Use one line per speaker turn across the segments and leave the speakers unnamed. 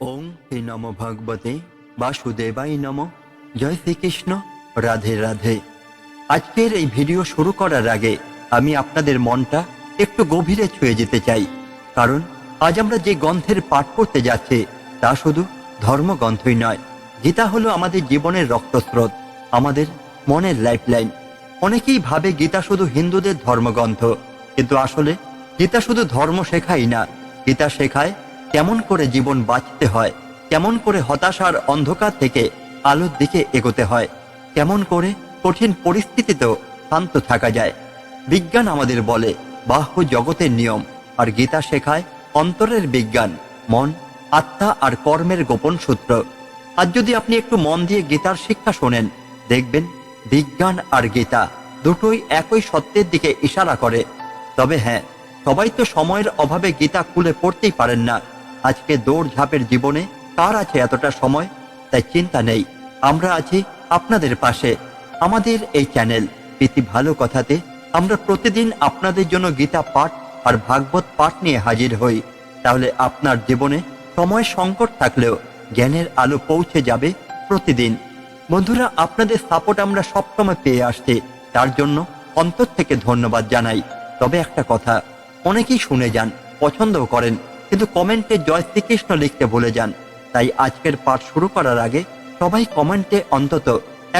ওং হে নম ভগবতে বাসুদেবাই নম। জয় শ্রীকৃষ্ণ। রাধে রাধে। আজকের এই ভিডিও শুরু করার আগে আমি আপনাদের মনটা একটু গভীরে ছুঁয়ে যেতে চাই। কারণ আজ আমরা যে গ্রন্থের পাঠ করতে যাচ্ছি, তা শুধু ধর্মগ্রন্থই নয়, গীতা হলো আমাদের জীবনের রক্তস্রোত, আমাদের মনের লাইফলাইন। অনেকেই ভাবে গীতা শুধু হিন্দুদের ধর্মগ্রন্থ, কিন্তু আসলে গীতা শুধু ধর্ম শেখাই না। গীতা শেখায় কেমন করে জীবন বাঁচতে হয়, কেমন করে হতাশার অন্ধকার থেকে আলোর দিকে এগোতে হয়, কেমন করে কঠিন পরিস্থিতিতেও শান্ত থাকা যায়। বিজ্ঞান আমাদের বলে, বাহ্য জগতের নিয়ম, আর গীতা শেখায়, অন্তরের বিজ্ঞান, মন, আত্মা আর কর্মের গোপন সূত্র। আজ যদি আপনি একটু মন দিয়ে গীতার শিক্ষা শোনেন, দেখবেন বিজ্ঞান আর গীতা দুটোই একই সত্যের দিকে ইশারা করে। তবে হ্যাঁ সবাই তো সময়ের অভাবে গীতা খুলে পড়তেই পারেন না। আজকে দৌড় ঝাঁপের জীবনে কার আছে এতটা সময়? তাই চিন্তা নেই। আমরা আছি আপনাদের পাশে। আমাদের এই চ্যানেল, প্রীতি ভালো কথাতে আমরা প্রতিদিন আপনাদের জন্য গীতা পাঠ আর ভাগবত পাঠ নিয়ে হাজির হই। তাহলে আপনার জীবনে সময় সংকট থাকলেও জ্ঞানের আলো পৌঁছে যাবে প্রতিদিন। বন্ধুরা, আপনাদের সাপোর্ট আমরা সবসময় পেয়ে আসছি। তার জন্য অন্তর থেকে ধন্যবাদ জানাই। তবে একটা কথা, অনেকেই শুনে যান, পছন্দও করেন। কিন্তু কমেন্টে জয় শ্রীকৃষ্ণ লিখতে ভুলে যান। তাই আজকের পাঠ শুরু করার আগে সবাই কমেন্টে অন্তত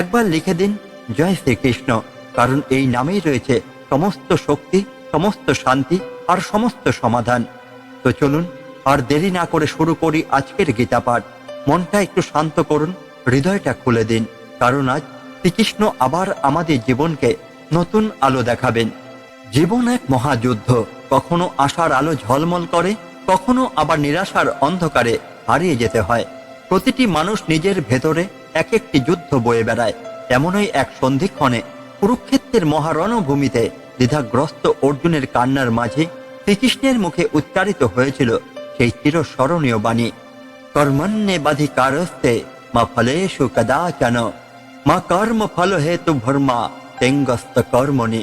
একবার লিখে দিন জয় শ্রীকৃষ্ণ কারণ এই নামেই রয়েছে সমস্ত শক্তি, সমস্ত শান্তি আর সমস্ত সমাধান। তো চলুন আর দেরি না করে শুরু করি আজকের গীতা পাঠ। মনটা একটু শান্ত করুন, হৃদয়টা খুলে দিন, কারণ আজ শ্রীকৃষ্ণ আবার আমাদের জীবনকে নতুন আলো দেখাবেন। জীবন এক মহাযুদ্ধ, কখনো আশার আলো ঝলমল করে কখনো আবার নিরাশার অন্ধকারে হারিয়ে যেতে হয়। প্রতিটি মানুষ নিজের ভেতরে এক একটি যুদ্ধ বয়ে বেড়ায়। এমনই এক সন্ধিক্ষণে কুরুক্ষেত্রের মহারণভূমিতে দ্বিধাগ্রস্ত অর্জুনের কান্নার মাঝে শ্রীকৃষ্ণের মুখে উচ্চারিত হয়েছিল সেই চিরস্মরণীয় বাণী কর্মণ্যে বাধিকারস্তে মা ফলেষু কদাচন, মা কর্ম ফল হেতু ভর্মা তেঙ্গস্ত কর্মণি।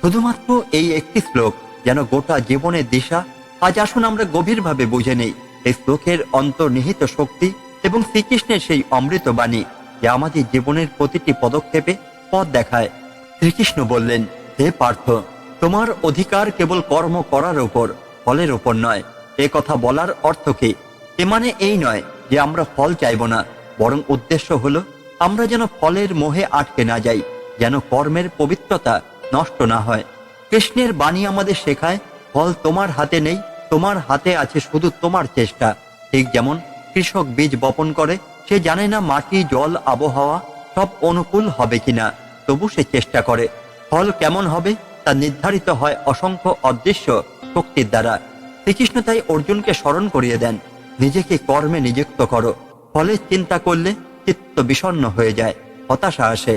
শুধুমাত্র এই একটি শ্লোক যেন গোটা জীবনের দিশা আজ আসুন আমরা গভীরভাবে বুঝে নেই। এই শ্লোকের অন্তর্নিহিত শক্তি এবং শ্রীকৃষ্ণের সেই অমৃত বাণী যা আমাদের জীবনের প্রতিটি পদক্ষেপে পথ দেখায়। শ্রীকৃষ্ণ বললেন, হে পার্থ, তোমার অধিকার কেবল কর্ম করার উপর, ফলের উপর নয়। এ কথা বলার অর্থ কি? এ মানে এই নয় যে আমরা ফল চাইব না, বরং উদ্দেশ্য হলো আমরা যেন ফলের মোহে আটকে না যাই, যেন কর্মের পবিত্রতা নষ্ট না হয়। কৃষ্ণের বাণী আমাদের শেখায় ফল তোমার হাতে নেই, তোমার হাতে আছে শুধু তোমার চেষ্টা। ঠিক যেমন কৃষক বীজ বপন করে, সে জানে না মাটি, জল, আবহাওয়া সব অনুকূল হবে কিনা, তবু সে চেষ্টা করে। ফল কেমন হবে তা নির্ধারিত হয় অসংখ্য অদৃশ্য শক্তির দ্বারা। শ্রীকৃষ্ণ তাই অর্জুনকে স্মরণ করিয়ে দেন, নিজেকে কর্মে নিযুক্ত করো। ফলের চিন্তা করলে চিত্ত বিষণ্ণ হয়ে যায়, হতাশা আসে।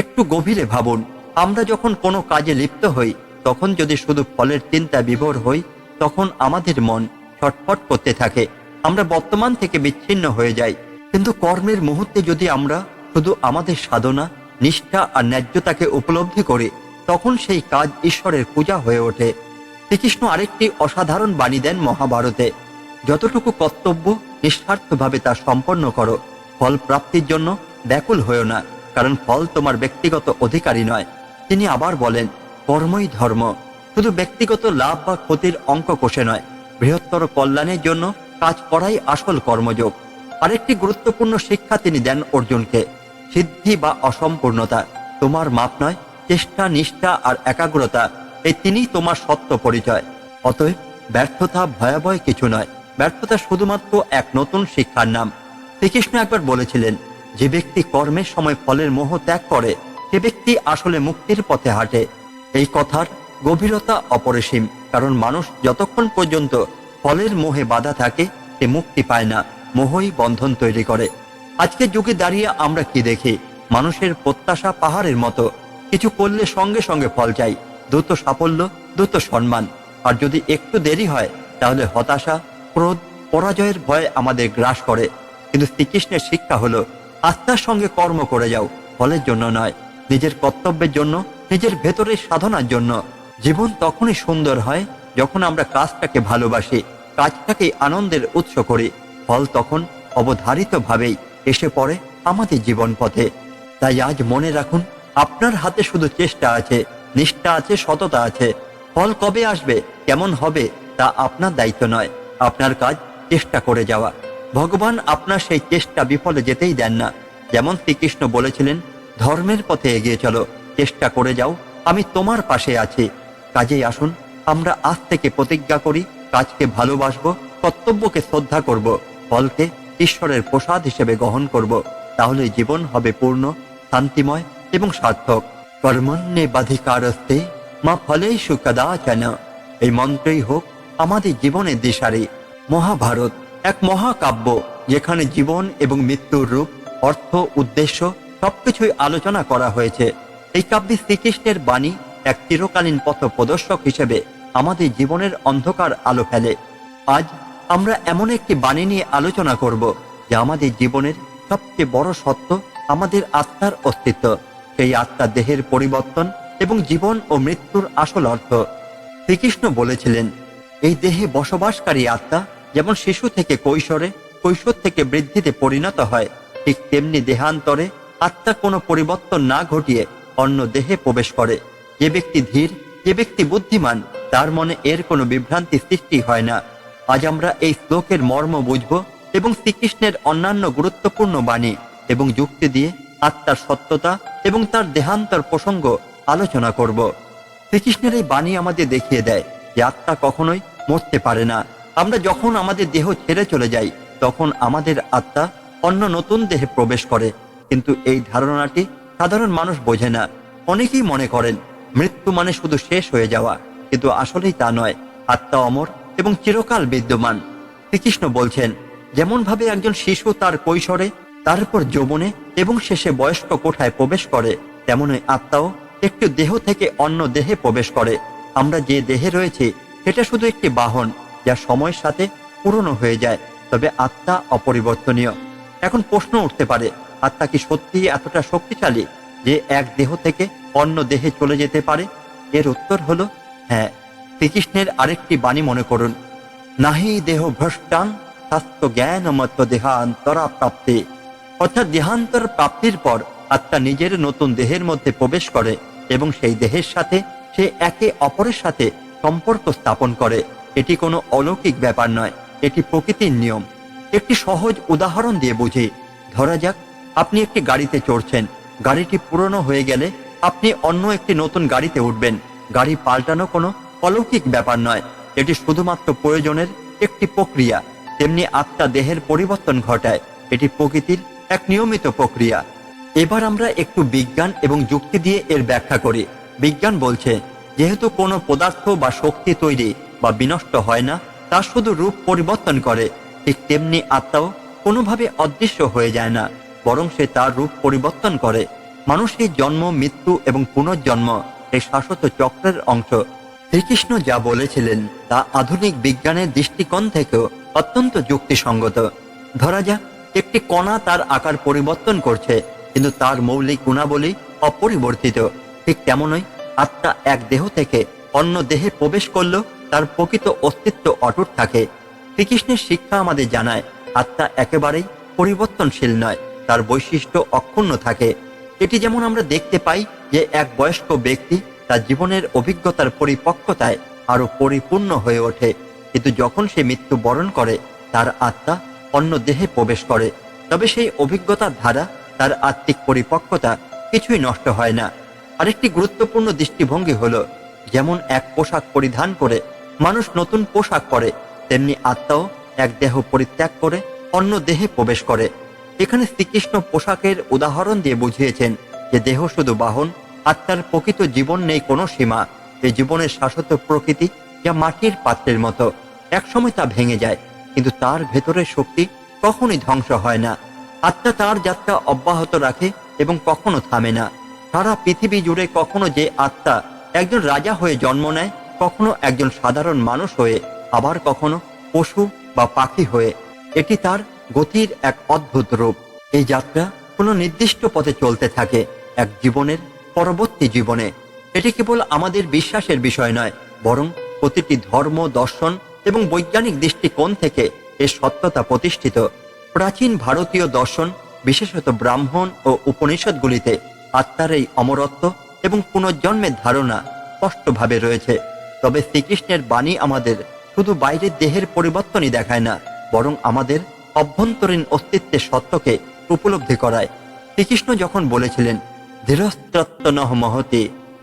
একটু গভীরে ভাবুন, আমরা যখন কোনো কাজে লিপ্ত হই তখন যদি শুধু ফলের চিন্তা বিভোর হই, তখন আমাদের মন ছটফট করতে থাকে। আমরা বর্তমান থেকে বিচ্ছিন্ন হয়ে যাই। কিন্তু কর্মের মুহূর্তে যদি আমরা শুধু আমাদের সাধনা, নিষ্ঠা আর ন্যায্যতাকে উপলব্ধি করি, তখন সেই কাজ ঈশ্বরের পূজা হয়ে ওঠে। শ্রীকৃষ্ণ আরেকটি অসাধারণ বাণী দেন মহাভারতে, যতটুকু কর্তব্য নিঃস্বার্থভাবে তা সম্পন্ন করো, ফল প্রাপ্তির জন্য ব্যাকুল হয়েও না, কারণ ফল তোমার ব্যক্তিগত অধিকারী নয়। তিনি আবার বলেন কর্মই ধর্ম। শুধু ব্যক্তিগত লাভ বা ক্ষতির অঙ্ক কষে নয়, বৃহত্তর কল্যাণের জন্য কাজ করাই আসল কর্মযোগ। আরেকটি গুরুত্বপূর্ণ শিক্ষা তিনি দেন অর্জুনকে, সিদ্ধি বা অসম্পূর্ণতা। তোমার মাপ নয়, চেষ্টা, নিষ্ঠা আর একাগ্রতা, এই তিনিই তোমার সত্য পরিচয়। অতএব ব্যর্থতা ভয়াবহ কিছু নয়, ব্যর্থতা শুধুমাত্র এক নতুন শিক্ষার নাম। শ্রীকৃষ্ণ একবার বলেছিলেন, যে ব্যক্তি কর্মের সময় ফলের মোহ ত্যাগ করে, সে ব্যক্তি আসলে মুক্তির পথে হাঁটে। এই কথার গভীরতা অপরিসীম, কারণ মানুষ যতক্ষণ পর্যন্ত ফলের মোহে বাধা থাকে, সে মুক্তি পায় না, মোহই বন্ধন তৈরি করে। আজকের যুগে দাঁড়িয়ে আমরা কি দেখি? মানুষের প্রত্যাশা পাহাড়ের মতো। কিছু করলে সঙ্গে সঙ্গে ফল চাই, দ্রুত সাফল্য, দ্রুত সম্মান। আর যদি একটু দেরি হয়, তাহলে হতাশা, ক্রোধ, পরাজয়ের ভয় আমাদের গ্রাস করে। কিন্তু শ্রীকৃষ্ণের শিক্ষা হলো আস্থার সঙ্গে কর্ম করে যাও, ফলের জন্য নয়, নিজের কর্তব্যের জন্য নিজের ভেতরের সাধনার জন্য। জীবন তখনই সুন্দর হয় যখন আমরা কাজটাকে ভালোবাসি, কাজটাকে আনন্দের উৎস করি। ফল তখন অবধারিতভাবেই এসে পড়ে আমাদের জীবন পথে তাই আজ মনে রাখুন, আপনার হাতে শুধু চেষ্টা আছে, নিষ্ঠা আছে, সততা আছে। ফল কবে আসবে, কেমন হবে, তা আপনার দায়িত্ব নয়। আপনার কাজ চেষ্টা করে যাওয়া। ভগবান আপনার সেই চেষ্টা বিফলে যেতেই দেন না। যেমন শ্রীকৃষ্ণ বলেছিলেন, ধর্মের পথে এগিয়ে চলো চেষ্টা করে যাও, আমি তোমার পাশে আছি। কাজেই আসুন, আমরা আজ থেকে প্রতিজ্ঞা করি, কাজকে ভালোবাসবো, কর্তব্যকে শ্রদ্ধা করব, ফলকে ঈশ্বরের প্রসাদ হিসেবে গ্রহণ করব। তাহলে জীবন হবে পূর্ণ, শান্তিময় এবং সার্থক। কর্মণ্যে বাধিকারস্তে মা ফলেই সুকদাচন এই মন্ত্রই হোক আমাদের জীবনের দিশারি। মহাভারত, এক মহাকাব্য, যেখানে জীবন এবং মৃত্যুর রূপ, অর্থ, উদ্দেশ্য সবকিছুই আলোচনা করা হয়েছে। এই কাব্যে শ্রীকৃষ্ণের বাণী এক চিরকালীন পথ প্রদর্শক হিসেবে আমাদের জীবনের অন্ধকার আলো ফেলে। আজ আমরা এমন একটি বাণী নিয়ে আলোচনা করব, যা আমাদের জীবনের সবচেয়ে বড় সত্য, আমাদের আত্মার অস্তিত্ব। সেই আত্মা দেহের পরিবর্তন এবং জীবন ও মৃত্যুর আসল অর্থ। শ্রীকৃষ্ণ বলেছিলেন, এই দেহে বসবাসকারী আত্মা যেমন শিশু থেকে কৈশোরে, কৈশোর থেকে বৃদ্ধিতে পরিণত হয়, ঠিক তেমনি দেহান্তরে আত্মা কোনো পরিবর্তন না ঘটিয়ে অন্য দেহে প্রবেশ করে। যে ব্যক্তি ধীর, যে ব্যক্তি বুদ্ধিমান, তার মনে এর কোনো বিভ্রান্তি সৃষ্টি হয় না। আজ আমরা এই শ্লোকের মর্ম বুঝব এবং শ্রীকৃষ্ণের অন্যান্য গুরুত্বপূর্ণ বাণী এবং যুক্তি দিয়ে আত্মার সত্যতা এবং তার দেহান্তর প্রসঙ্গ আলোচনা করব। শ্রীকৃষ্ণের এই বাণী আমাদের দেখিয়ে দেয় যে আত্মা কখনোই মরতে পারে না। আমরা যখন আমাদের দেহ ছেড়ে চলে যাই, তখন আমাদের আত্মা অন্য নতুন দেহে প্রবেশ করে। কিন্তু এই ধারণাটি সাধারণ মানুষ বোঝে না। অনেকেই মনে করেন, মৃত্যু মানে শুধু শেষ হয়ে যাওয়া, কিন্তু আসলেই তা নয়। আত্মা অমর এবং চিরকাল বিদ্যমান। শ্রীকৃষ্ণ বলছেন যেমন ভাবে একজন শিশু তার কৈশোরে তারপর যৌবনে এবং শেষে বয়স্ক কোঠায় প্রবেশ করে, তেমনই আত্মাও একটি দেহ থেকে অন্য দেহে প্রবেশ করে। আমরা যে দেহে রয়েছে, সেটা শুধু একটি বাহন, যা সময়ের সাথে পুরনো হয়ে যায়, তবে আত্মা অপরিবর্তনীয়। এখন প্রশ্ন উঠতে পারে আত্মা কি সত্যি এতটা শক্তিশালী যে এক দেহ থেকে অন্য দেহে চলে যেতে পারে? এর উত্তর হলো হ্যাঁ। শ্রীকৃষ্ণের আরেকটি বাণী মনে করুন। নাহি দেহ ভ্রষ্টাং স্বাস্থ্য জ্ঞান মত দেহান্তরা প্রাপ্তি। অর্থাৎ দেহান্তর প্রাপ্তির পর আত্মা নিজের নতুন দেহের মধ্যে প্রবেশ করে এবং সেই দেহের সাথে সে একে অপরের সাথে সম্পর্ক স্থাপন করে। এটি কোনো অলৌকিক ব্যাপার নয়, এটি প্রকৃতির নিয়ম। একটি সহজ উদাহরণ দিয়ে বুঝি। ধরা যাক আপনি একটি গাড়িতে চড়ছেন। গাড়িটি পুরনো হয়ে গেলে আপনি অন্য একটি নতুন গাড়িতে উঠবেন। গাড়ি পাল্টানো কোনো অলৌকিক ব্যাপার নয়। এটি শুধুমাত্র প্রয়োজনের একটি প্রক্রিয়া। তেমনি আত্মা দেহের পরিবর্তন ঘটায়। এটি প্রকৃতির এক নিয়মিত প্রক্রিয়া। এবার আমরা একটু বিজ্ঞান এবং যুক্তি দিয়ে এর ব্যাখ্যা করি। বিজ্ঞান বলছে, যেহেতু কোনো পদার্থ বা শক্তি তৈরি বা বিনষ্ট হয় না, তা শুধু রূপ পরিবর্তন করে। ঠিক তেমনি আত্মাও কোনোভাবে অদৃশ্য হয়ে যায় না। বরং সে তার রূপ পরিবর্তন করে। মানুষের জন্ম, মৃত্যু এবং পুনর্জন্ম এই শাশ্বত চক্রের অংশ। শ্রীকৃষ্ণ যা বলেছিলেন তা আধুনিক বিজ্ঞানের দৃষ্টিকোণ থেকেও অত্যন্ত যুক্তিসঙ্গত। ধরা যাক, একটি কণা তার আকার পরিবর্তন করছে, কিন্তু তার মৌলিক গুণাবলী অপরিবর্তিত। ঠিক তেমনই আত্মা এক দেহ থেকে অন্য দেহে প্রবেশ করলেও তার প্রকৃত অস্তিত্ব অটুট থাকে। শ্রীকৃষ্ণের শিক্ষা আমাদের জানায়, আত্মা একেবারেই পরিবর্তনশীল নয়। তার বৈশিষ্ট্য অক্ষুণ্ণ থাকে। এটি যেমন আমরা দেখতে পাই যে এক বয়স্ক ব্যক্তি তার জীবনের অভিজ্ঞতার পরিপক্কতায় আরও পরিপূর্ণ হয়ে ওঠে। কিন্তু যখন সে মৃত্যু বরণ করে, তার আত্মা অন্য দেহে প্রবেশ করে। তবে সেই অভিজ্ঞতার ধারা, তার আত্মিক পরিপক্কতা কিছুই নষ্ট হয় না। আরেকটি গুরুত্বপূর্ণ দৃষ্টিভঙ্গি হলো, যেমন এক পোশাক পরিধান করে মানুষ নতুন পোশাক পরে, তেমনি আত্মাও এক দেহ পরিত্যাগ করে অন্য দেহে প্রবেশ করে। এখানে শ্রীকৃষ্ণ পোশাকের উদাহরণ দিয়ে বুঝিয়েছেন যে দেহ শুধু বাহন আত্মার প্রকৃত জীবন নেই কোনো সীমা। এই জীবনের শাশ্বত প্রকৃতি যা মাটির পাত্রের মতো। একসময় তা ভেঙে যায়, কিন্তু তার ভেতরের শক্তি কখনোই ধ্বংস হয় না। আত্মা তার যাত্রা অব্যাহত রাখে এবং কখনো থামে না। সারা পৃথিবী জুড়ে কখনো যে আত্মা একজন রাজা হয়ে জন্ম নেয়, কখনো একজন সাধারণ মানুষ হয়ে, আবার কখনো পশু বা পাখি হয়ে। এটি তার গতির এক অদ্ভুত রূপ। এই যাত্রা কোনো নির্দিষ্ট পথে চলতে থাকে, এক জীবনের পরবর্তী জীবনে। এটি কেবল আমাদের বিশ্বাসের বিষয় নয়, বরং প্রতিটি ধর্ম, দর্শন এবং বৈজ্ঞানিক দৃষ্টিকোণ থেকে এর সত্যতা প্রতিষ্ঠিত। প্রাচীন ভারতীয় দর্শন, বিশেষত ব্রাহ্মণ ও উপনিষদগুলিতে আত্মার এই অমরত্ব এবং পুনর্জন্মের ধারণা স্পষ্টভাবে রয়েছে। তবে শ্রীকৃষ্ণের বাণী আমাদের শুধু বাইরের দেহের পরিবর্তনই দেখায় না, বরং আমাদের অভ্যন্তরীণ অস্তিত্বের সত্যকে উপলব্ধি করায়। শ্রীকৃষ্ণ যখন বলেছিলেন ধীরস্তত্ব নহ মহতে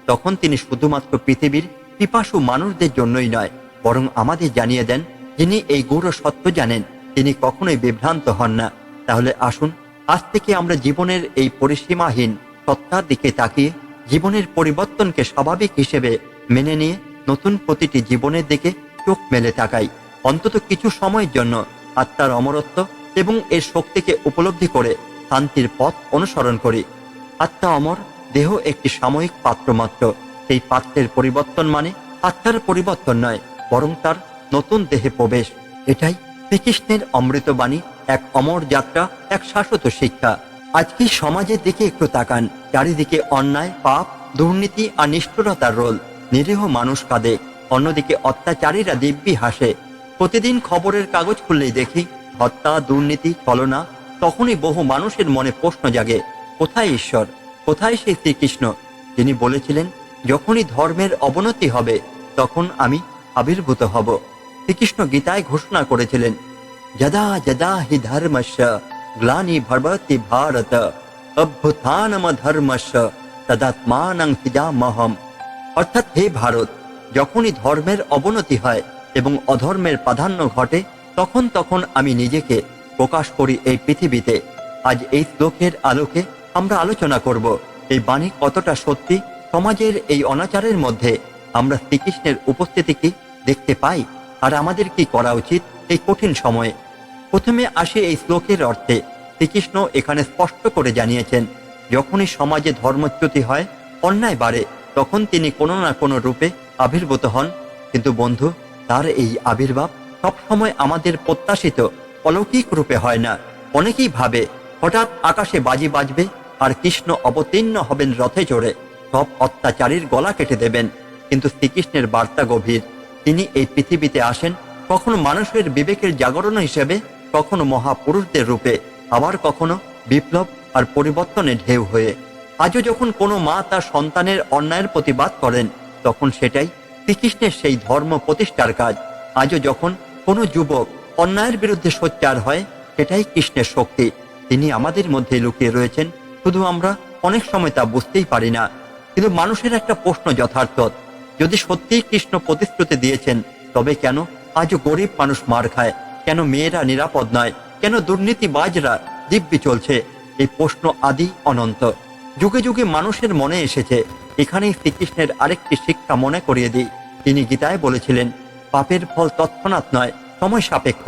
তখন তিনি শুধুমাত্র পৃথিবীর পিপাসু মানুষদের জন্যই নয়, বরং আমাদের জানিয়ে দেন, যিনি এই গৌর সত্য জানেন, তিনি কখনোই বিভ্রান্ত হন না। তাহলে আসুন, আজ থেকে আমরা জীবনের এই পরিসীমাহীন সত্তার দিকে তাকিয়ে জীবনের পরিবর্তনকে স্বাভাবিক হিসেবে মেনে নিয়ে নতুন প্রতিটি জীবনের দিকে চোখ মেলে তাকাই। অন্তত কিছু সময়ের জন্য আত্মার অমরত্ব এবং এর শক্তিকে উপলব্ধি করে শান্তির পথ অনুসরণ করি। আত্মা অমর, দেহ একটি সাময়িক পাত্র মাত্র। সেই পাত্রের পরিবর্তন মানে আত্মার পরিবর্তন নয়, বরং তার নতুন দেহে প্রবেশ। এটাই শ্রীকৃষ্ণের অমৃতবাণী এক অমর যাত্রা, এক শাশ্বত শিক্ষা। আজকে সমাজের দিকে একটু তাকান, চারিদিকে অন্যায়, পাপ, দুর্নীতি আর নিষ্ঠুরতার রোল। নিরীহ মানুষ কাঁদে, অন্যদিকে অত্যাচারীরা দিব্যি হাসে। প্রতিদিন খবরের কাগজ খুললেই দেখি, হত্যা, দুর্নীতি, ছলনা, তখনই বহু মানুষের মনে প্রশ্ন জাগে, কোথায় ঈশ্বর? কোথায় সেই শ্রীকৃষ্ণ? তিনি বলেছিলেন, যখনই ধর্মের অবনতি হবে, তখন আমি আবির্ভূত হব। শ্রীকৃষ্ণ গীতায় ঘোষণা করেছিলেন, যদা যদা হি ধর্মস্য, গ্লানি ভবতি ভারত, অভ্যুত্থানম ধর্মস্য, তদাত্মানং হিজামহম অর্থাৎ হে ভারত, যখনই ধর্মের অবনতি হয় এবং অধর্মের প্রাধান্য ঘটে, তখন তখন আমি নিজেকে প্রকাশ করি এই পৃথিবীতে। আজ এই শ্লোকের আলোকে আমরা আলোচনা করব, এই বাণী কতটা সত্যি, সমাজের এই অনাচারের মধ্যে আমরা শ্রীকৃষ্ণের উপস্থিতি কি দেখতে পাই, আর আমাদের কি করা উচিত এই কঠিন সময়ে। প্রথমে আসে এই শ্লোকের অর্থে, শ্রীকৃষ্ণ এখানে স্পষ্ট করে জানিয়েছেন, যখনই সমাজে ধর্মচ্যুতি হয়, অন্যায় বাড়ে, তখন তিনি কোনো না কোনো রূপে আবির্ভূত হন। কিন্তু বন্ধু তার এই আবির্ভাব সবসময় আমাদের প্রত্যাশিত অলৌকিক রূপে হয় না। অনেকেই ভাবে, হঠাৎ আকাশে বাজি বাজবে আর কৃষ্ণ অবতীর্ণ হবেন রথে চড়ে, সব অত্যাচারীর গলা কেটে দেবেন। কিন্তু শ্রীকৃষ্ণের বার্তা গভীর। তিনি এই পৃথিবীতে আসেন কখনো মানুষের বিবেকের জাগরণ হিসেবে, কখনো মহাপুরুষদের রূপে, আবার কখনো বিপ্লব আর পরিবর্তনের ঢেউ হয়ে। আজও যখন কোনো মা তার সন্তানের অন্যায়ের প্রতিবাদ করেন, তখন সেটাই শ্রীকৃষ্ণের সেই ধর্ম প্রতিষ্ঠার কাজ, আজও যখন কোনো যুবক অন্যায়ের বিরুদ্ধে সোচ্চার হয়, সেটাই কৃষ্ণের শক্তি। তিনি আমাদের মধ্যে লুকিয়ে রয়েছেন, শুধু আমরা অনেক সময় তা বুঝতেই পারি না। কিন্তু মানুষের একটা প্রশ্ন যথার্থ, যদি সত্যিই কৃষ্ণ প্রতিশ্রুতি দিয়েছেন, তবে কেন আজও গরিব মানুষ মার খায়? কেন মেয়েরা নিরাপদ নয়? কেন দুর্নীতিবাজরা দিব্যি চলছে? এই প্রশ্ন আদি অনন্ত। যুগে যুগে মানুষের মনে এসেছে এখানেই শ্রীকৃষ্ণের আরেকটি শিক্ষা মনে করিয়ে দিই। তিনি গীতায় বলেছিলেন, পাপের ফল তৎক্ষণাৎ নয়, সময় সাপেক্ষ।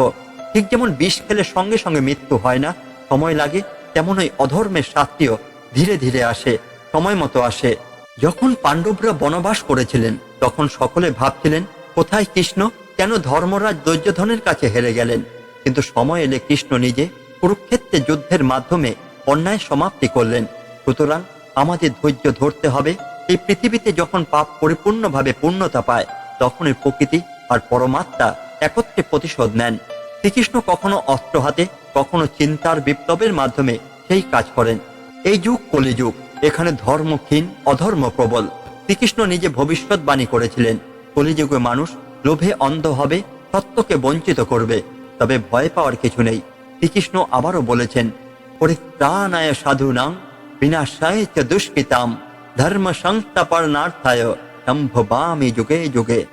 ঠিক যেমন বিষ খেলে সঙ্গে সঙ্গে মৃত্যু হয় না, সময় লাগে তেমনই অধর্মের শাস্তিও ধীরে ধীরে আসে, সময় মতো আসে। যখন পাণ্ডবরা বনবাস করেছিলেন, তখন সকলে ভাবছিলেন, কোথায় কৃষ্ণ? কেন ধর্মরাজ দৈর্যধনের কাছে হেরে গেলেন? কিন্তু সময় এলে কৃষ্ণ নিজে কুরুক্ষেত্রে যুদ্ধের মাধ্যমে অন্যায় সমাপ্তি করলেন। সুতরাং আমাদের ধৈর্য ধরতে হবে এই পৃথিবীতে যখন পাপ পরিপূর্ণভাবে পূর্ণতা পায়, তখনই প্রকৃতি আর পরমাত্মা একত্রে প্রতিশোধ নেন। শ্রীকৃষ্ণ কখনো অস্ত্র হাতে, কখনো চিন্তার বিপ্লবের মাধ্যমে সেই কাজ করেন। এই যুগ কলিযুগ, এখানে ধর্ম ক্ষীণ অধর্ম প্রবল শ্রীকৃষ্ণ নিজে ভবিষ্যৎবাণী করেছিলেন, কলিযুগে মানুষ লোভে অন্ধ হবে, সত্যকে বঞ্চিত করবে, তবে ভয় পাওয়ার কিছু নেই। শ্রীকৃষ্ণ আবারও বলেছেন, পরিত্রাণায় সাধুনাং বিনাশায় চ দুষ্কৃতাম। ধর্ম সংস্থাপনার্থায় সম্ভবামি যুগে যুগে।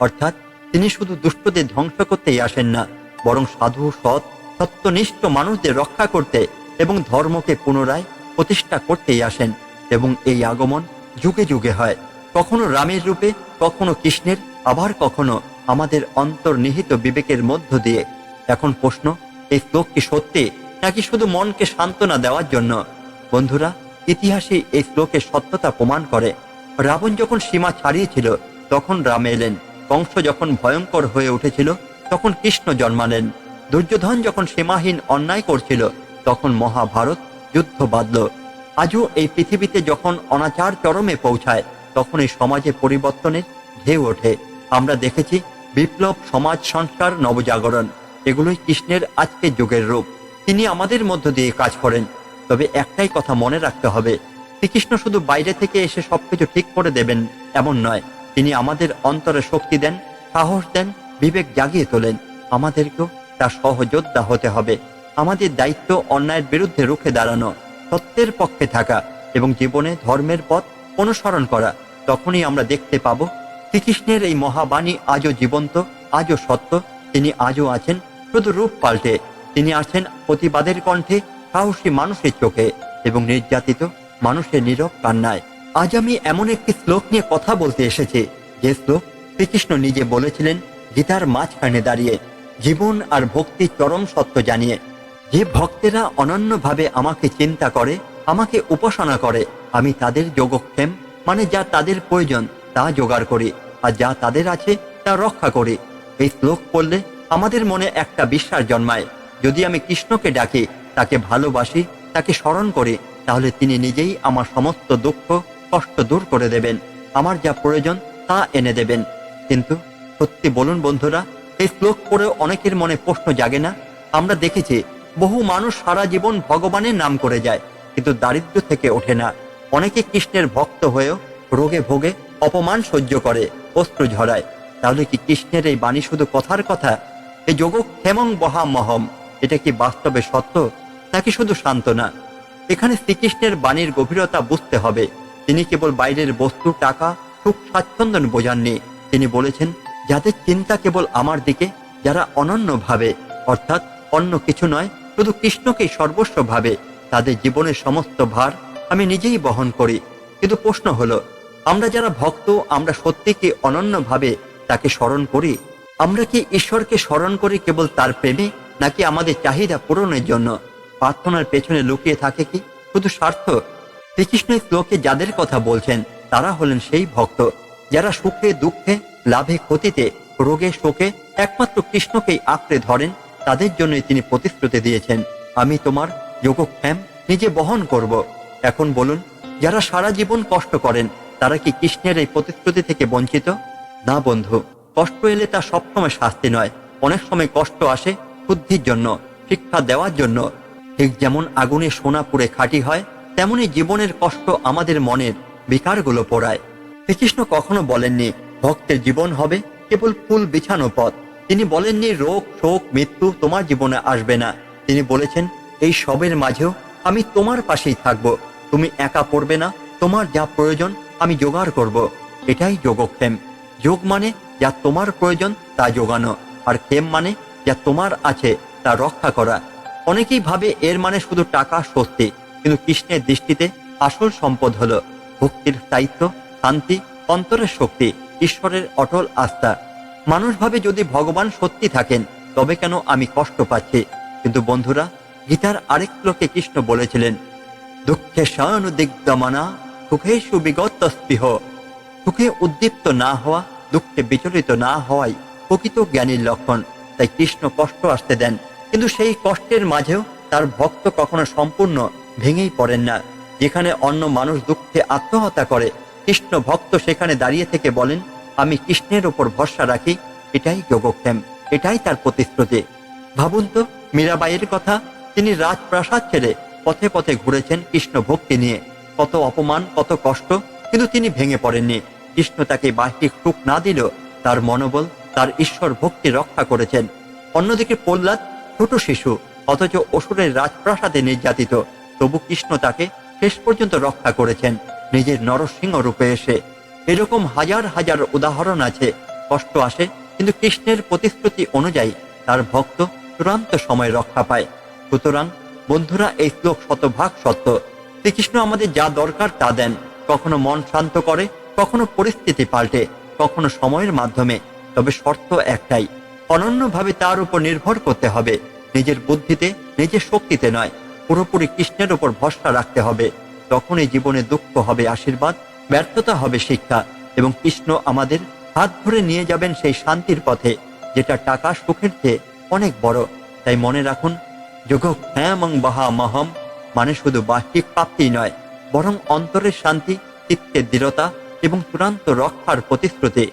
অর্থাৎ তিনি শুধু দুষ্টদের ধ্বংস করতেই আসেন না, বরং সাধু, সৎ, সত্যনিষ্ঠ মানুষদের রক্ষা করতে এবং ধর্মকে পুনরায় প্রতিষ্ঠা করতেই আসেন এবং এই আগমন যুগে যুগে হয়। কখনো রামের রূপে, কখনো কৃষ্ণের, আবার কখনো আমাদের অন্তর্নিহিত বিবেকের মধ্য দিয়ে। এখন প্রশ্ন, এই শ্লোক কি সত্যি, নাকি শুধু মনকে সান্ত্বনা দেওয়ার জন্য? বন্ধুরা ইতিহাসে এই শ্লোকের সত্যতা প্রমাণ করে। রাবণ যখন সীমা ছাড়িয়েছিল, তখন রাম এলেন। কংস যখন ভয়ঙ্কর হয়ে উঠেছিল, তখন কৃষ্ণ জন্মালেন। দুর্যোধন যখন সীমাহীন অন্যায় করছিল, তখন মহাভারত যুদ্ধ বাঁধল। আজও এই পৃথিবীতে যখন অনাচার চরমে পৌঁছায়, তখন এই সমাজে পরিবর্তনের ঢেউ ওঠে। আমরা দেখেছি বিপ্লব, সমাজ সংস্কার, নবজাগরণ, এগুলোই কৃষ্ণের আজকের যুগের রূপ। তিনি আমাদের মধ্য দিয়ে কাজ করেন। তবে একটাই কথা মনে রাখতে হবে, শ্রীকৃষ্ণ শুধু বাইরে থেকে এসে সবকিছু ঠিক করে দেবেন এমন নয়। তিনি আমাদের অন্তরে শক্তি দেন, সাহস দেন, বিবেক জাগিয়ে তোলেন। আমাদেরকেও তার সহযোদ্ধা হতে হবে। আমাদের দায়িত্ব অন্যায়ের বিরুদ্ধে রুখে দাঁড়ানো, সত্যের পক্ষে থাকা এবং জীবনে ধর্মের পথ অনুসরণ করা। তখনই আমরা দেখতে পাব, শ্রীকৃষ্ণের এই মহাবাণী আজও জীবন্ত, আজও সত্য। তিনি আজও আছেন, শুধু রূপ পাল্টে। তিনি আছেন প্রতিবাদের কণ্ঠে সাহসী মানুষের চোখে এবং নির্যাতিত মানুষের নীরব কান্নায়। আজ আমি এমন একটি শ্লোক নিয়ে কথা বলতে এসেছি, যে শ্লোক শ্রীকৃষ্ণ নিজে বলেছিলেন গীতার মাঝখানে দাঁড়িয়ে, জীবন আর ভক্তির চরম সত্য জানিয়ে। যে ভক্তেরা অনন্যভাবে আমাকে চিন্তা করে, আমাকে উপাসনা করে, আমি তাদের যোগক্ষেম মানে যা তাদের প্রয়োজন, তা জোগাড় করি, আর যা তাদের আছে, তা রক্ষা করি। এই শ্লোক পড়লে আমাদের মনে একটা বিশ্বাস জন্মায়। যদি আমি কৃষ্ণকে ডাকি তাকে ভালোবাসি, তাকে স্মরণ করি, তাহলে তিনি নিজেই আমার সমস্ত দুঃখ, কষ্ট দূর করে দেবেন। আমার যা প্রয়োজন, তা এনে দেবেন। কিন্তু সত্যি বলুন বন্ধুরা, এই শ্লোক পড়ে অনেকের মনে প্রশ্ন জাগে না। আমরা দেখেছি, বহু মানুষ সারা জীবন ভগবানের নাম করে যায়, কিন্তু দারিদ্র থেকে ওঠে না। অনেকে কৃষ্ণের ভক্ত হয়েও রোগে ভোগে, অপমান সহ্য করে অস্ত্র ঝরায়। তাহলে কি কৃষ্ণের এই বাণী শুধু কথার কথা? এই যোগ ক্ষেমং বহা মহম এটা কি বাস্তবে সত্য? নাকি শুধু সান্ত্বনা? এখানে শ্রীকৃষ্ণের বাণীর গভীরতা বুঝতে হবে। তিনি কেবল বাইরের বস্তু টাকা, সুখ, স্বাচ্ছন্দ্য বোঝাননি। তিনি বলেছেন, যাদের চিন্তা কেবল আমার দিকে, যারা অনন্য ভাবে, অর্থাৎ অন্য কিছু নয়, শুধু কৃষ্ণকেই সর্বস্ব ভাবে, তাদের জীবনের সমস্ত ভার আমি নিজেই বহন করি। কিন্তু প্রশ্ন হলো, আমরা যারা ভক্ত, আমরা সত্যি কি অনন্যভাবে তাকে স্মরণ করি? আমরা কি ঈশ্বরকে স্মরণ করি কেবল তার প্রেমে নাকি আমাদের চাহিদা পূরণের জন্য প্রার্থনার পেছনে লুকিয়ে থাকে কি? শুধু স্বার্থ? শ্রীকৃষ্ণের শ্লোকে যাদের কথা বলছেন, তারা হলেন সেই ভক্ত, যারা সুখে, দুঃখে, লাভে, ক্ষতিতে, রোগে, শোকে একমাত্র কৃষ্ণকেই আঁকড়ে ধরেন, তাদের জন্যই তিনি প্রতিশ্রুতি দিয়েছেন, আমি তোমার যোগক্ষেম নিজে বহন করব। এখন বলুন, যারা সারা জীবন কষ্ট করেন, তারা কি কৃষ্ণের এই প্রতিশ্রুতি থেকে বঞ্চিত? না বন্ধু, কষ্ট এলে তা সবসময় শাস্তি নয়। অনেক সময় কষ্ট আসে বুদ্ধির জন্য, শিক্ষা দেওয়ার জন্য, ঠিক যেমন আগুনে সোনা পুড়ে খাঁটি হয়, তেমনি জীবনের কষ্ট আমাদের মনের বিকারগুলো পোড়ায়। শ্রীকৃষ্ণ কখনো বলেননি, ভক্তের জীবন হবে কেবল ফুল বিছানো পথ। তিনি বলেননি, রোগ, শোক, মৃত্যু তোমার জীবনে আসবে না। তিনি বলেছেন, এই সবের মাঝেও আমি তোমার পাশেই থাকব। তুমি একা পড়বে না, তোমার যা প্রয়োজন আমি জোগাড় করব। এটাই যোগক্ষেম। যোগ মানে যা তোমার প্রয়োজন তা যোগানো আর ক্ষেম মানে যা তোমার আছে তা রক্ষা করা। অনেকেই ভাবে এর মানে শুধু টাকা স্বস্তি কিন্তু কৃষ্ণের দৃষ্টিতে আসল সম্পদ হলো ভক্তির স্থায়িত্ব শান্তি, অন্তরের শক্তি, ঈশ্বরের অটল আস্থা। মানুষ ভাবে যদি ভগবান সত্যি থাকেন, তবে কেন আমি কষ্ট পাচ্ছি? কিন্তু বন্ধুরা, গীতার আরেক শ্লোকে কৃষ্ণ বলেছিলেন, দুঃখে সনুদিগ্ধমনা সুখে সুবিগত স্পৃহ সুখে উদ্দীপ্ত না হওয়া, দুঃখে বিচলিত না হওয়াই প্রকৃত জ্ঞানীর লক্ষণ। তাই কৃষ্ণ কষ্ট আসতে দেন। কিন্তু সেই কষ্টের মাঝেও তার ভক্ত কখনো সম্পূর্ণ ভেঙেই পড়েন না। যেখানে অন্য মানুষ দুঃখে আত্মহত্যা করে, কৃষ্ণ ভক্ত সেখানে দাঁড়িয়ে থেকে বলেন, আমি কৃষ্ণের ওপর ভরসা রাখি, এটাই যোগক্ষেম, এটাই তার প্রতিশ্রুতি। ভাবুন তো, মীরাবাইয়ের কথা, তিনি রাজপ্রাসাদ ছেড়ে পথে পথে ঘুরেছেন কৃষ্ণ ভক্তি নিয়ে। কত অপমান, কত কষ্ট, কিন্তু তিনি ভেঙে পড়েননি। কৃষ্ণ তাকে বাহ্যিক সুখ না দিলেও তার মনোবল তার ঈশ্বর ভক্তি রক্ষা করেছেন। অন্যদিকে প্রহ্লাদ ছোট শিশু, অথচ অসুরের রাজপ্রাসাদে নির্যাতিত। তবু কৃষ্ণ তাকে শেষ পর্যন্ত রক্ষা করেছেন, নিজের নরসিংহ রূপে এসে। এরকম হাজার হাজার উদাহরণ আছে, কষ্ট আসে, কিন্তু কৃষ্ণের প্রতিশ্রুতি অনুযায়ী তার ভক্ত চূড়ান্ত সময় রক্ষা পায়। সুতরাং, বন্ধুরা, এই শ্লোক শতভাগ সত্য। শ্রীকৃষ্ণ আমাদের যা দরকার তা দেন। কখনো মন শান্ত করে, কখনো পরিস্থিতি পাল্টে, কখনো সময়ের মাধ্যমে। তবে শর্ত একটাই, অনন্যভাবে তার উপর নির্ভর করতে হবে। নিজের বুদ্ধিতে, নিজের শক্তিতে নয়, পুরোপুরি কৃষ্ণের উপর ভরসা রাখতে হবে। তখনই জীবনে দুঃখ হবে আশীর্বাদ, ব্যর্থতা হবে শিক্ষা এবং কৃষ্ণ আমাদের হাত ধরে নিয়ে যাবেন সেই শান্তির পথে, যেটা টাকা সুখের চেয়ে অনেক বড়। তাই মনে রাখুন যোগ এবং বাহা মহম মানে শুধু বাহ্যিক প্রাপ্তি নয়, বরং অন্তরের শান্তি, চিত্তের দৃঢ়তা এবং চূড়ান্ত রক্ষার প্রতিশ্রুতি।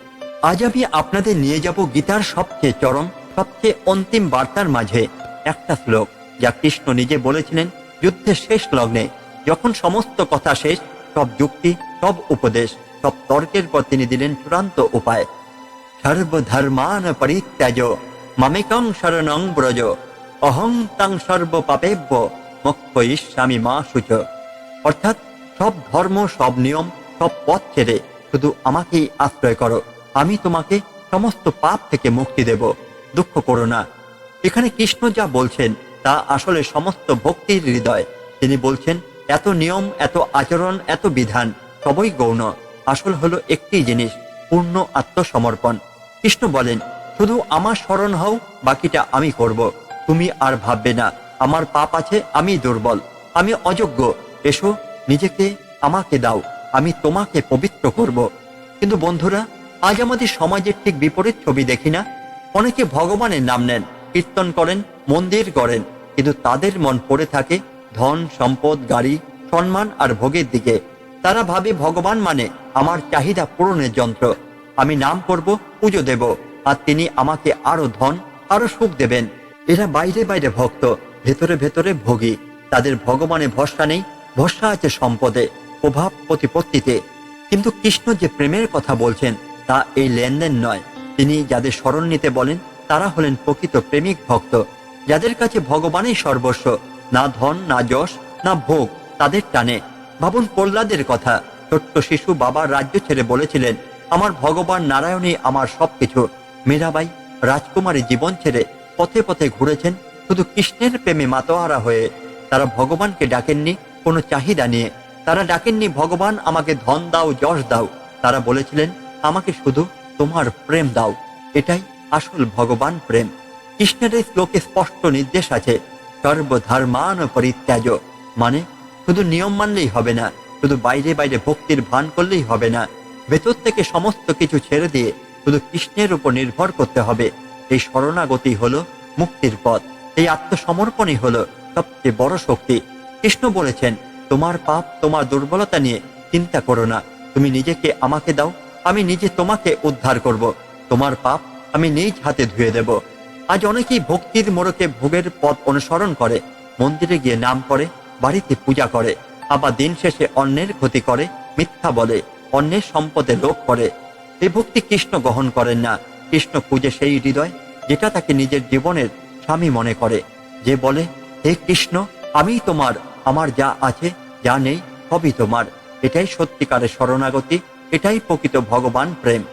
আজ আমি আপনাদের নিয়ে যাব গীতার সবচেয়ে চরম, সবচেয়ে অন্তিম বার্তার মাঝে। একটা শ্লোক, যা কৃষ্ণ নিজে বলেছিলেন যুদ্ধের শেষ লগ্নে। যখন সমস্ত কথা শেষ, সব যুক্তি, সব উপদেশ, সব তর্কের পর তিনি দিলেন চূড়ান্ত উপায়। সর্বধর্মান পরিত্যাজ, মামেকং শরণং ব্রজ, অহং তাং সর্ব পাপেব্য মুখ্য ইস্বামী মা সুচ। অর্থাৎ সব ধর্ম, সব নিয়ম, সব পথ ছেড়ে শুধু আমাকেই আশ্রয় করো। আমি তোমাকে সমস্ত পাপ থেকে মুক্তি দেব। দুঃখ করো না। এখানে কৃষ্ণ যা বলছেন, তা আসলে সমস্ত ভক্তির হৃদয়। তিনি বলছেন, এত নিয়ম, এত আচরণ, এত বিধান, সবই গৌণ। আসল হলো একটি জিনিস, পূর্ণ আত্মসমর্পণ। কৃষ্ণ বলেন, শুধু আমার স্মরণ হও, বাকিটা আমি করব। তুমি আর ভাববে না, আমার পাপ আছে, আমি দুর্বল। আমি অযোগ্য। এসো, নিজেকে আমাকে দাও, আমি তোমাকে পবিত্র করব। কিন্তু বন্ধুরা আজ আমাদের সমাজের ঠিক বিপরীত ছবি দেখি না। অনেকে ভগবানের নাম নেন, কীর্তন করেন, মন্দির গড়েন, কিন্তু তাদের মন পড়ে থাকে ধন, সম্পদ, গাড়ি, সম্মান আর ভোগের দিকে। তারা ভাবে ভগবান মানে আমার চাহিদা পূরণের যন্ত্র। আমি নাম করব, পুজো দেব, আর তিনি আমাকে আরও ধন, আরও সুখ দেবেন। এরা বাইরে বাইরে ভক্ত, ভেতরে ভেতরে ভোগী। তাদের ভগবানে ভরসা নেই, ভরসা আছে সম্পদে, প্রভাব প্রতিপত্তিতে। কিন্তু কৃষ্ণ যে প্রেমের কথা বলছেন তা এই লেনদেন নয়। তিনি যাদের স্মরণ নিতে বলেন, তারা হলেন প্রকৃত প্রেমিক ভক্ত। যাদের কাছে ভগবানই সর্বস্ব, না ধন, না যশ, না ভোগ, তাদের টানে। ভাবুন প্রহ্লাদের কথা। ছোট্ট শিশু বাবার রাজ্য ছেড়ে বলেছিলেন, আমার ভগবান নারায়ণই আমার সবকিছু। মীরাবাই রাজকুমারী জীবন ছেড়ে পথে পথে ঘুরেছেন, শুধু কৃষ্ণের প্রেমে মাতোয়ারা হয়ে। তারা ভগবানকে ডাকেননি কোনো চাহিদা নিয়ে। তারা ডাকেননি, ভগবান, আমাকে ধন দাও, যশ দাও। তারা বলেছিলেন আমাকে শুধু তোমার প্রেম দাও। এটাই আসল ভগবান প্রেম। কৃষ্ণের এই শ্লোকে স্পষ্ট নির্দেশ আছে সর্বধর্মান পরিত্যাজ মানে শুধু নিয়ম মানলেই হবে না, শুধু বাইরে বাইরে ভক্তির ভান করলেই হবে না। ভেতর থেকে সমস্ত কিছু ছেড়ে দিয়ে শুধু কৃষ্ণের উপর নির্ভর করতে হবে। এই শরণাগতি হলো মুক্তির পথ, এই আত্মসমর্পণই হলো সবচেয়ে বড় শক্তি। কৃষ্ণ বলেছেন, তোমার পাপ, তোমার দুর্বলতা নিয়ে চিন্তা করো না। তুমি নিজেকে আমাকে দাও আমি নিজে তোমাকে উদ্ধার করব। তোমার পাপ আমি নিজ হাতে ধুয়ে দেব। আজ অনেকেই ভক্তির মোড়কে ভোগের পথ অনুসরণ করে, মন্দিরে গিয়ে নাম করে, বাড়িতে পূজা করে, আবার দিন শেষে অন্যের ক্ষতি করে, মিথ্যা বলে, অন্যের সম্পদে লোভ করে। এই ভক্তি কৃষ্ণ গ্রহণ করেন না। কৃষ্ণ খুঁজে সেই হৃদয়, যেটা তাকে নিজের জীবনের স্বামী মনে করে। যে বলে, হে কৃষ্ণ, আমি তোমার, আমার যা আছে, যা নেই, সবই তোমার। এটাই সত্যিকারের শরণাগতি এটাই প্রকৃত ভগবান প্রেম।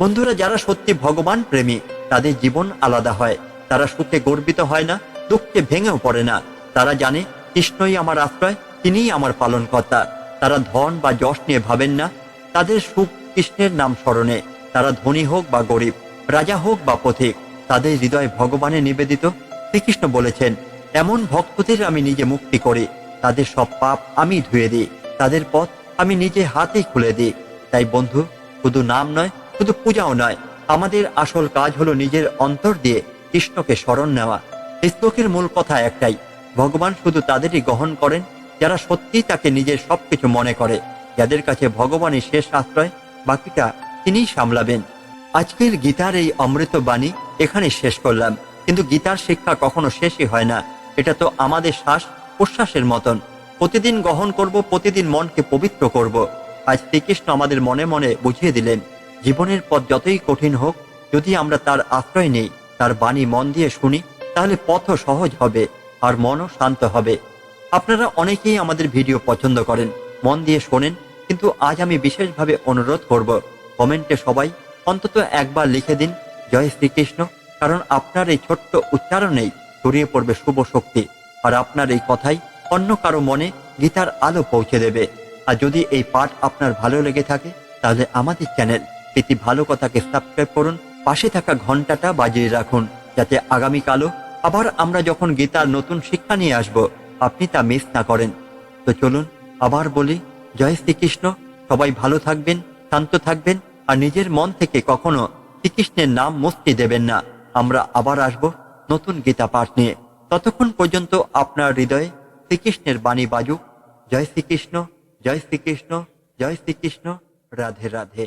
বন্ধুরা, যারা সত্যি ভগবান প্রেমী, তাদের জীবন আলাদা হয়। তারা সুখে গর্বিত হয় না, দুঃখে ভেঙেও পড়ে না। তারা জানে, কৃষ্ণই আমার আশ্রয়, তিনিই আমার পালনকর্তা। তারা ধন বা যশ নিয়ে ভাবেন না, তাদের সুখ কৃষ্ণের নাম স্মরণে। তারা ধনী হোক বা গরিব, রাজা হোক বা পথিক, তাদের হৃদয় ভগবানে নিবেদিত। শ্রীকৃষ্ণ বলেছেন, এমন ভক্তদের আমি নিজে মুক্তি করি। তাদের সব পাপ আমি ধুয়ে দিই। তাদের পথ আমি নিজে হাতেই খুলে দিই। তাই বন্ধু, শুধু নাম নয়, শুধু পূজাও নয়, আমাদের আসল কাজ হলো নিজের অন্তর দিয়ে কৃষ্ণকে স্মরণ নেওয়া। এই শ্লোকের মূল কথা একটাই, ভগবান শুধু তাদেরই গ্রহণ করেন যারা সত্যি তাকে নিজের সবকিছু মনে করে, যাদের কাছে ভগবানই শেষ আশ্রয়, বাকিটা তিনিই সামলাবেন। আজকের গীতার এই অমৃত বাণী এখানে শেষ করলাম, কিন্তু গীতার শিক্ষা কখনো শেষই হয় না, এটা তো আমাদের শ্বাস প্রশ্বাসের মতন। প্রতিদিন গ্রহণ করব, প্রতিদিন মনকে পবিত্র করব। আজ শ্রীকৃষ্ণ আমাদের মনে মনে বুঝিয়ে দিলেন, জীবনের পথ যতই কঠিন হোক, যদি আমরা তার আশ্রয় নেই, তার বাণী মন দিয়ে শুনি, তাহলে পথও সহজ হবে আর মনও শান্ত হবে। আপনারা অনেকেই আমাদের ভিডিও পছন্দ করেন, মন দিয়ে শোনেন, কিন্তু আজ আমি বিশেষভাবে অনুরোধ করব, কমেন্টে সবাই অন্তত একবার লিখে দিন, জয় শ্রীকৃষ্ণ, কারণ আপনার এই ছোট্ট উচ্চারণেই ছড়িয়ে পড়বে শুভ শক্তি, আর আপনার এই কথাই অন্য কারও মনে গীতার আলো পৌঁছে দেবে। আর যদি এই পাঠ আপনার ভালো লেগে থাকে, তাহলে আমাদের চ্যানেল প্রীতি ভালো কথাকে সাবস্ক্রাইব করুন, পাশে থাকা ঘন্টাটা বাজিয়ে রাখুন, যাতে আগামীকালও আবার আমরা যখন গীতার নতুন শিক্ষা নিয়ে আসব, আপনি তা মিস না করেন। তো চলুন, আবার বলি, জয় শ্রীকৃষ্ণ, সবাই ভালো থাকবেন, শান্ত থাকবেন, আর নিজের মন থেকে কখনো শ্রীকৃষ্ণের নাম মুক্তি দেবেন না। আমরা আবার আসব নতুন গীতা পাঠ নিয়ে। ততক্ষণ পর্যন্ত আপনার হৃদয়ে শ্রীকৃষ্ণের বাণী বাজুক। জয় শ্রীকৃষ্ণ। জয় শ্রীকৃষ্ণ জয় শ্রীকৃষ্ণ রাধে রাধে।